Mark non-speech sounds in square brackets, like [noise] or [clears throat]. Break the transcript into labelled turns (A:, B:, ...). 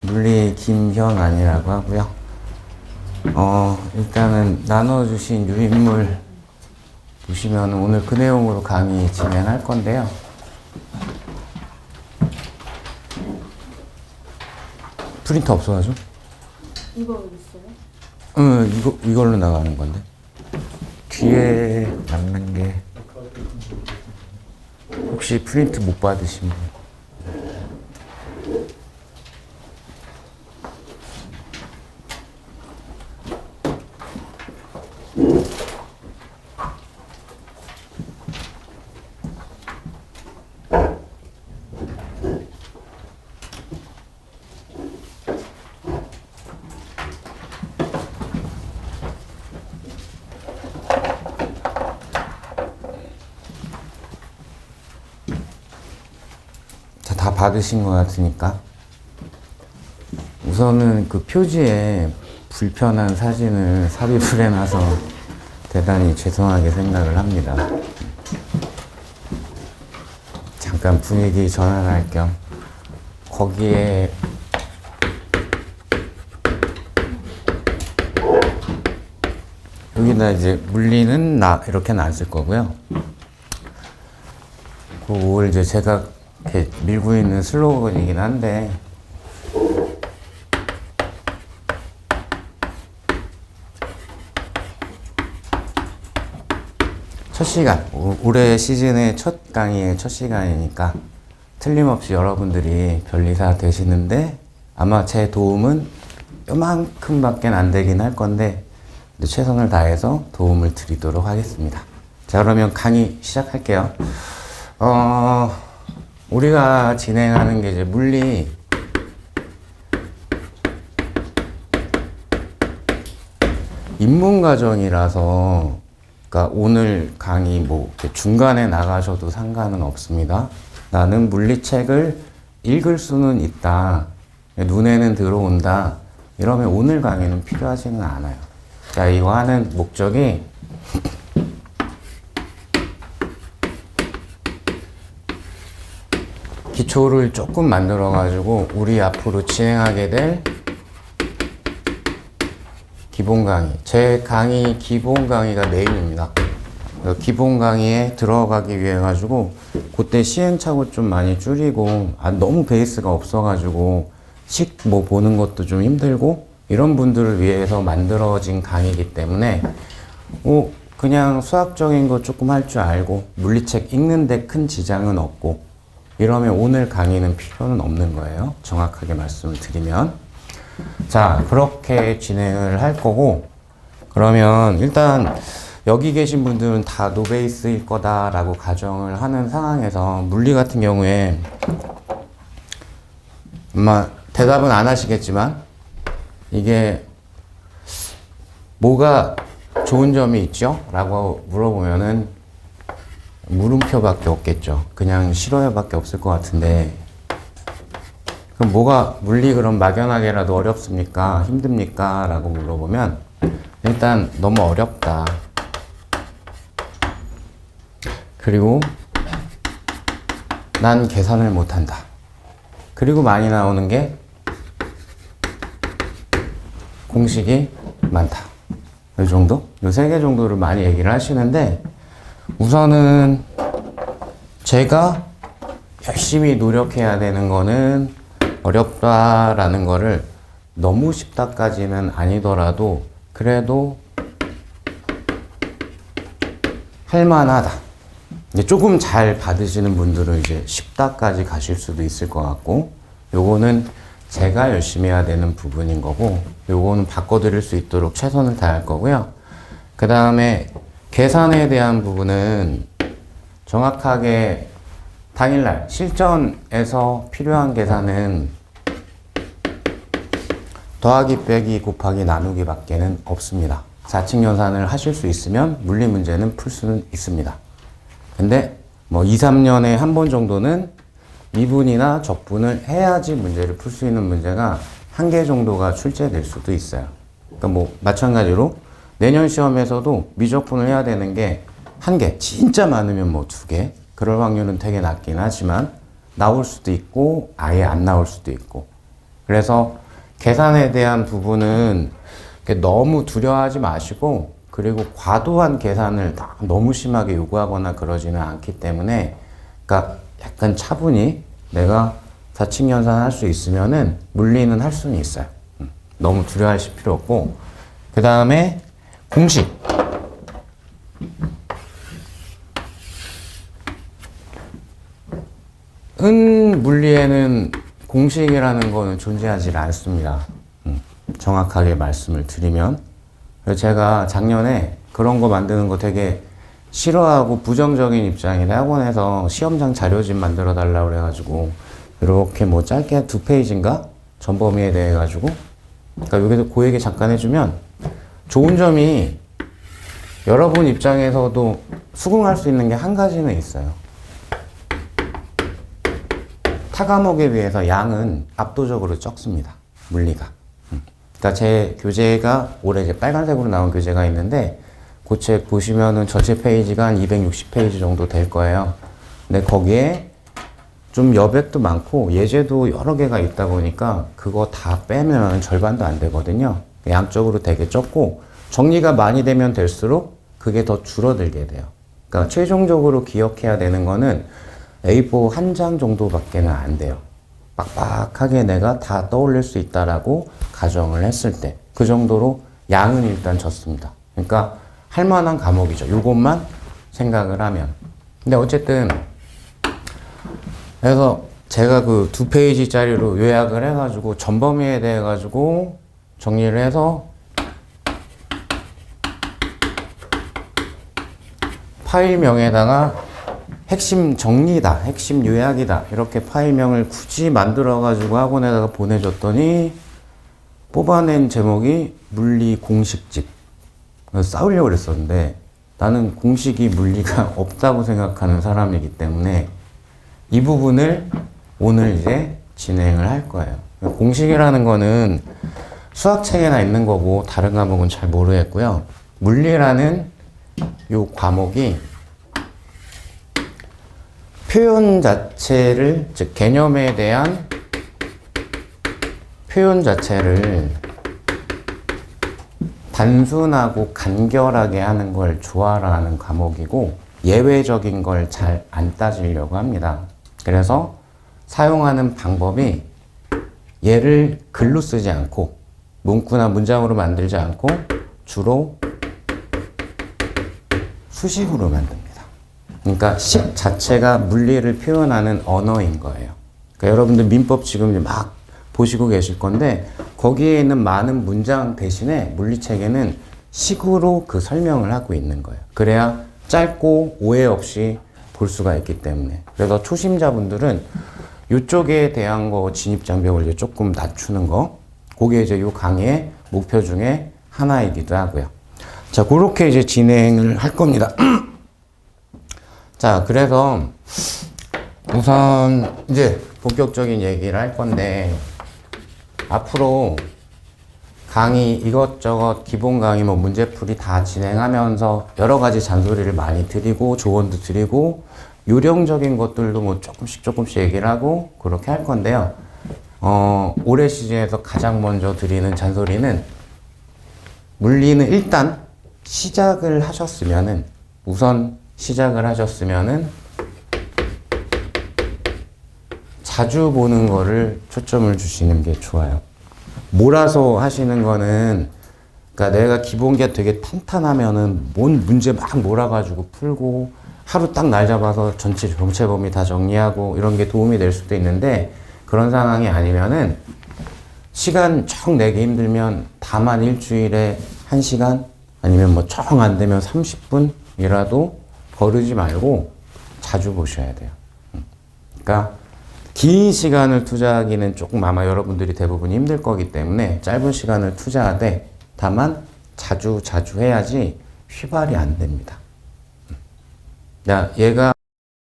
A: 물리 김현안이라고 하고요. 어, 일단은 나눠주신 유인물 보시면 오늘 그 내용으로 강의 진행할 건데요. 프린터 없어가지고?
B: 이거 있어요?
A: 응, 이거, 이걸로 나가는 건데. 뒤에 남는 게. 혹시 프린트 못 받으신 분? 자, 다 받으신 것 같으니까. 우선은 그 표지에 불편한 사진을 삽입을 해놔서 대단히 죄송하게 생각을 합니다. 잠깐 분위기 전환할 겸 거기에 여기다 이제 물리는 나 이렇게는 안쓸 거고요. 그걸 이제 제가 이렇게 밀고 있는 슬로건이긴 한데 첫 시간 오- 올해 시즌의 첫 강의의 첫 시간이니까 틀림없이 여러분들이 별리사 되시는데 아마 제 도움은 요만큼밖에 안 되긴 할 건데 최선을 다해서 도움을 드리도록 하겠습니다. 자 그러면 강의 시작할게요. 어, 우리가 진행하는 게 이제 물리 입문 과정이라서 그러니까 오늘 강의 뭐 중간에 나가셔도 상관은 없습니다. 나는 물리책을 읽을 수는 있다. 눈에는 들어온다. 이러면 오늘 강의는 필요하지는 않아요. 자, 이거 하는 목적이 기초를 조금 만들어 가지고 우리 앞으로 진행하게 될 기본 강의. 제 강의 기본 강의가 내일입니다. 기본 강의에 들어가기 위해 가지고 그때 시행착오 좀 많이 줄이고 아, 너무 베이스가 없어 가지고 식 뭐 보는 것도 좀 힘들고 이런 분들을 위해서 만들어진 강의이기 때문에 어, 그냥 수학적인 거 조금 할 줄 알고 물리책 읽는데 큰 지장은 없고 이러면 오늘 강의는 필요는 없는 거예요. 정확하게 말씀을 드리면. 자, 그렇게 진행을 할 거고, 그러면 일단 여기 계신 분들은 다 노베이스일 거다라고 가정을 하는 상황에서 물리 같은 경우에 아마 대답은 안 하시겠지만 이게 뭐가 좋은 점이 있죠? 라고 물어보면은 물음표밖에 없겠죠. 그냥 싫어요밖에 없을 것 같은데 그럼 뭐가 물리 그럼 막연하게라도 어렵습니까? 힘듭니까? 라고 물어보면 일단 너무 어렵다. 그리고 난 계산을 못한다. 그리고 많이 나오는 게 공식이 많다. 이 정도? 이 세 개 정도를 많이 얘기를 하시는데 우선은 제가 열심히 노력해야 되는 거는 어렵다라는 거를 너무 쉽다까지는 아니더라도 그래도 할만하다. 이제 조금 잘 받으시는 분들은 이제 쉽다까지 가실 수도 있을 것 같고 요거는 제가 열심히 해야 되는 부분인 거고 요거는 바꿔드릴 수 있도록 최선을 다할 거고요. 그 다음에 계산에 대한 부분은 정확하게 당일날 실전에서 필요한 계산은 더하기 빼기 곱하기 나누기 밖에는 없습니다. 4층 연산을 하실 수 있으면 물리 문제는 풀 수는 있습니다. 근데 뭐 2, 3년에 한 번 정도는 미분이나 적분을 해야지 문제를 풀 수 있는 문제가 한 개 정도가 출제될 수도 있어요. 그러니까 뭐 마찬가지로 내년 시험에서도 미적분을 해야 되는 게 한 개, 진짜 많으면 뭐 두 개, 그럴 확률은 되게 낮긴 하지만 나올 수도 있고 아예 안 나올 수도 있고 그래서 계산에 대한 부분은 너무 두려워하지 마시고 그리고 과도한 계산을 다 너무 심하게 요구하거나 그러지는 않기 때문에 그러니까 약간 차분히 내가 사칙연산 할 수 있으면은 물리는 할 수는 있어요. 음, 너무 두려워하실 필요 없고 그 다음에 공식 은 물리에는 공식이라는 거는 존재하지 않습니다. 음, 정확하게 말씀을 드리면. 제가 작년에 그런 거 만드는 거 되게 싫어하고 부정적인 입장이라 학원에서 시험장 자료집 만들어 달라고 그래가지고 이렇게 뭐 짧게 두 페이지인가 전범위에 대해 가지고 그러니까 여기서 그 얘기 잠깐 해주면 좋은 점이 여러분 입장에서도 수긍할 수 있는 게 한 가지는 있어요. 타 과목에 비해서 양은 압도적으로 적습니다. 물리가. 음. 그러니까 제 교재가 올해 이제 빨간색으로 나온 교재가 있는데 그 책 보시면은 전체 페이지가 한 260페이지 정도 될 거예요. 근데 거기에 좀 여백도 많고 예제도 여러 개가 있다 보니까 그거 다 빼면 절반도 안 되거든요. 양적으로 되게 적고 정리가 많이 되면 될수록 그게 더 줄어들게 돼요. 그러니까 최종적으로 기억해야 되는 거는 A4 한 장 정도밖에는 안 돼요. 빡빡하게 내가 다 떠올릴 수 있다라고 가정을 했을 때 그 정도로 양은 일단 적습니다. 그러니까 할 만한 과목이죠. 요것만 생각을 하면. 근데 어쨌든 그래서 제가 그 두 페이지짜리로 요약을 해가지고 전범위에 대해 가지고 정리를 해서 파일명에다가 핵심 정리다, 핵심 요약이다 이렇게 파일명을 굳이 만들어 가지고 학원에다가 보내줬더니 뽑아낸 제목이 물리 공식집. 싸우려고 그랬었는데 나는 공식이 물리가 [laughs] 없다고 생각하는 사람이기 때문에 이 부분을 오늘 이제 진행을 할 거예요. 공식이라는 거는 수학책에나 있는 거고 다른 과목은 잘 모르겠고요. 물리라는 요 과목이 표현 자체를 즉 개념에 대한 표현 자체를 단순하고 간결하게 하는 걸 좋아하는 과목이고 예외적인 걸 잘 안 따지려고 합니다. 그래서 사용하는 방법이 얘를 글로 쓰지 않고 문구나 문장으로 만들지 않고 주로 수식으로 만듭니다. 그러니까 식 자체가 물리를 표현하는 언어인 거예요. 그러니까 여러분들 민법 지금 막 보시고 계실 건데 거기에 있는 많은 문장 대신에 물리책에는 식으로 그 설명을 하고 있는 거예요. 그래야 짧고 오해 없이 볼 수가 있기 때문에. 그래서 초심자분들은 이쪽에 대한 거 진입 장벽을 조금 낮추는 거. 그게 이제 요 강의의 목표 중에 하나이기도 하고요. 자, 그렇게 이제 진행을 할 겁니다. [clears throat] 자, 그래서 우선 이제 본격적인 얘기를 할 건데 앞으로 강의 이것저것 기본 강의 뭐 문제풀이 다 진행하면서 여러 가지 잔소리를 많이 드리고 조언도 드리고 요령적인 것들도 뭐 조금씩 조금씩 얘기를 하고 그렇게 할 건데요. 어, 올해 시즌에서 가장 먼저 드리는 잔소리는 물리는 일단 시작을 하셨으면은 우선 시작을 하셨으면은 자주 보는 거를 초점을 주시는 게 좋아요. 몰아서 하시는 거는 그러니까 내가 기본기가 되게 탄탄하면은 뭔 문제 막 몰아가지고 풀고 하루 딱 날 잡아서 전체 정체 범위 다 정리하고 이런 게 도움이 될 수도 있는데 그런 상황이 아니면은 시간 청 내기 힘들면 다만 일주일에 한 시간 아니면 뭐청안 되면 30분이라도 거르지 말고 자주 보셔야 돼요. 음. 그러니까 긴 시간을 투자하기는 조금 아마 여러분들이 대부분 힘들 거기 때문에 짧은 시간을 투자하되 다만 자주 자주 해야지 휘발이 안 됩니다. 야, 얘가